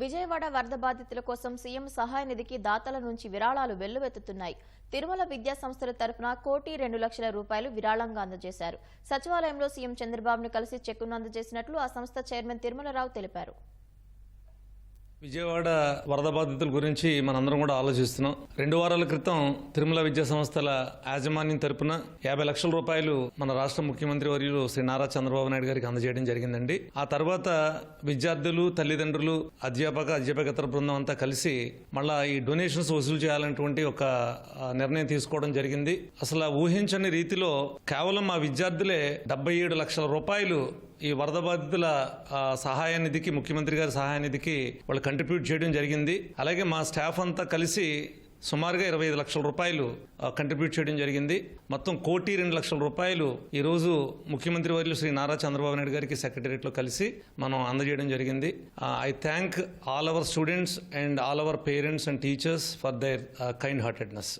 విజయవాడ వరద బాధితుల కోసం సీఎం సహాయ నిధికి దాతల నుంచి విరాళాలు వెల్లువెత్తుతున్నాయి. తిరుమల విద్యా సంస్థల తరపున కోటి రెండు లక్షల రూపాయలు విరాళంగా అందజేశారు. సచివాలయంలో సీఎం చంద్రబాబును కలిసి చెక్కును అందజేసినట్లు ఆ సంస్థ చైర్మన్ తిరుమలరావు తెలిపారు. విజయవాడ వరద బాధితుల గురించి మనందరం కూడా ఆలోచిస్తున్నాం. రెండు వారాల క్రితం తిరుమల విద్యా సంస్థల యాజమాన్యం తరపున యాభై లక్షల రూపాయలు మన రాష్ట్ర ముఖ్యమంత్రి వర్యులు శ్రీ నారా చంద్రబాబు నాయుడు గారికి అందజేయడం జరిగిందండి. ఆ తర్వాత విద్యార్థులు తల్లిదండ్రులు అధ్యాపక అధ్యాపకేతర బృందం అంతా కలిసి మళ్ళా ఈ డొనేషన్స్ వసూలు చేయాలన్నటువంటి ఒక నిర్ణయం తీసుకోవడం జరిగింది. అసలు ఊహించని రీతిలో కేవలం ఆ విద్యార్థులే డెబ్బై ఏడు లక్షల రూపాయలు ఈ వరద బాధితుల సహాయ నిధికి ముఖ్యమంత్రి గారి సహాయ నిధికి వాళ్ళు కంట్రిబ్యూట్ చేయడం జరిగింది. అలాగే మా స్టాఫ్ అంతా కలిసి సుమారుగా ఇరవై ఐదు లక్షల రూపాయలు కంట్రిబ్యూట్ చేయడం జరిగింది. మొత్తం కోటి రెండు లక్షల రూపాయలు ఈ రోజు ముఖ్యమంత్రి వర్యులు శ్రీ నారా చంద్రబాబు నాయుడు గారికి సెక్రటరియట్లో కలిసి మనం అందజేయడం జరిగింది. I thank all our students and all our parents and teachers for their kind heartedness